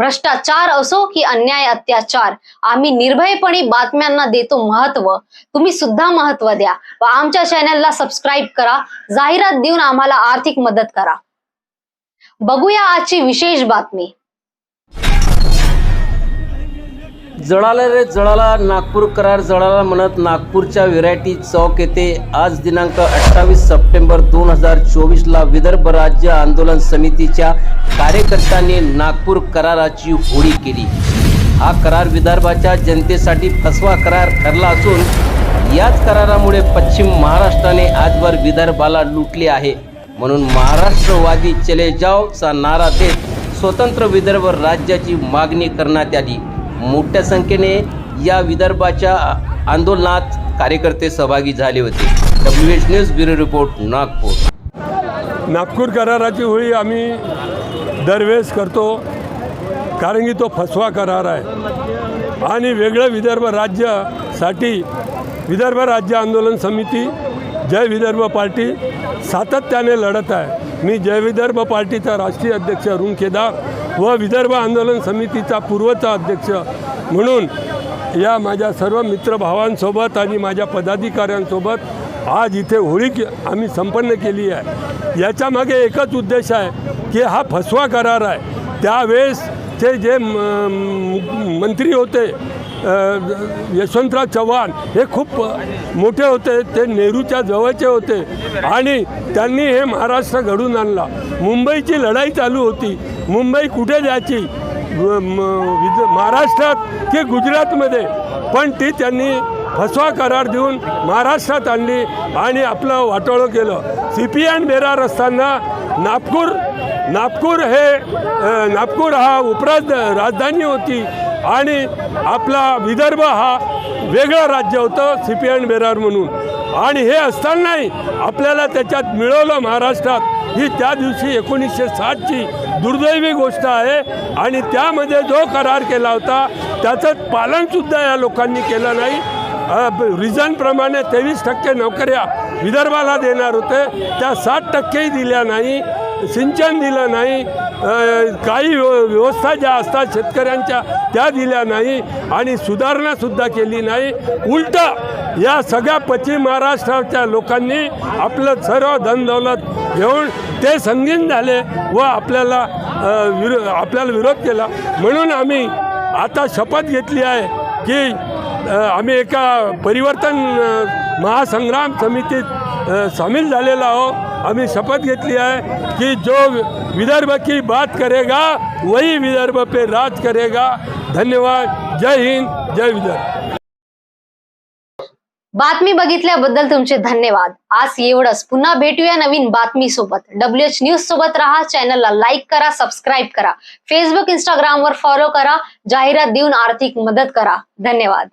भ्रष्टाचार असो की अन्याय अत्याचार आम्ही निर्भयपणे बातम्यांना देतो महत्त्व. तुम्ही सुद्धा महत्त्व द्या व आमच्या चॅनलला सबस्क्राईब करा. जाहिरात देऊन आम्हाला आर्थिक मदत करा. बघूया आजची विशेष बातमी. जळाला रे जळाला नागपूर करार जळाला म्हणत नागपूरच्या व्हेरायटी चौक येथे आज दिनांक अठ्ठावीस सप्टेंबर दोन हजार चोवीसला विदर्भ राज्य आंदोलन समितीच्या कार्यकर्त्यांनी नागपूर कराराची होळी केली. हा करार विदर्भाच्या जनतेसाठी फसवा करार ठरला असून याच करारामुळे पश्चिम महाराष्ट्राने आजवर विदर्भाला लुटले आहे. म्हणून महाराष्ट्रवादी चले जाओचा नारा देत स्वतंत्र विदर्भ राज्याची मागणी करण्यात आली. मोठ्या संख्येने या विदर्भाच्या आंदोलनात कार्यकर्ते सहभागी झाले होते. W H news bureau report Nagpur. Nagpur कराराची होळी आम्ही दरवेळेस करतो कारण की तो फसवा करार आहे. आणि वेगळं विदर्भ राज्यासाठी विदर्भ राज्य आंदोलन समिती जय विदर्भ पार्टी सातत्याने लढत आहे. मी जय विदर्भ पार्टीचा राष्ट्रीय अध्यक्ष अरुण केदार व विदर्भ आंदोलन समितीचा पूर्वचा अध्यक्ष म्हणून या माझ्या सर्व मित्रभावांसोबत आणि माझ्या पदाधिकाऱ्यांसोबत आज इथे होळी के आम्ही संपन्न केली आहे. याच्यामागे एकच उद्देश आहे की हा फसवा करार आहे. त्यावेळेस ते जे म- मंत्री होते यशवंतराव चव्हाण हे खूप मोठे होते ते नेहरूच्या जवळचे होते आणि त्यांनी हे महाराष्ट्र घडून आणला. मुंबईची लढाई चालू होती. मुंबई कुठे जायची? म- महाराष्ट्रात की गुजरातमध्ये? पण ती त्यांनी फसवा करार देऊन महाराष्ट्रात आणली आणि आपलं वाटोळं केलं. सी पी एन बेरार असताना नागपूर नागपूर हे नागपूर हा उपराज राजधानी होती. आणि आपला विदर्भ हा वेगळं राज्य होतं सी पी एन बेरार म्हणून. आणि हे असतानाही आपल्याला त्याच्यात मिळवलं महाराष्ट्रात ही त्या दिवशी एकोणीसशे साठची दुर्दैवी गोष्ट आहे. आणि त्यामध्ये जो करार केला होता त्याचं पालनसुद्धा या लोकांनी केलं नाही. रिझनप्रमाणे तेवीस टक्के नोकऱ्या विदर्भाला देणार होते. त्या साठ टक्केही दिल्या नाही. सिंचन दिलं नाही काही व्यव- व्यवस्था ज्या असतात शेतकऱ्यांच्या त्या दिल्या नाही आणि सुधारणासुद्धा केली नाही. उलट या सगळ्या पश्चिम महाराष्ट्राच्या लोकांनी आपलं सर्व धनदौलत घेऊन ते संगीन झाले व आपल्याला विरो आपल्याला विरोध केला. म्हणून आम्ही आता शपथ घेतली आहे की आम्ही एका परिवर्तन महासंग्राम समितीत सामील झालेलो आहो. आम्ही शपथ घेतली आहे की जो विदर्भ की बात करेगा वही विदर्भ पे राज करेगा. धन्यवाद. जय हिंद जय विदर्भ. बातमी बघितल्याबद्दल तुमचे धन्यवाद. आज एवढंच. पुन्हा भेटूया नवीन बातमी सोबत. डब्ल्यू एच न्यूज सोबत राहा. चॅनलला लाईक करा सबस्क्राईब करा. फेसबुक इंस्टाग्रामवर फॉलो करा. जाहिरात देऊन आर्थिक मदत करा. धन्यवाद.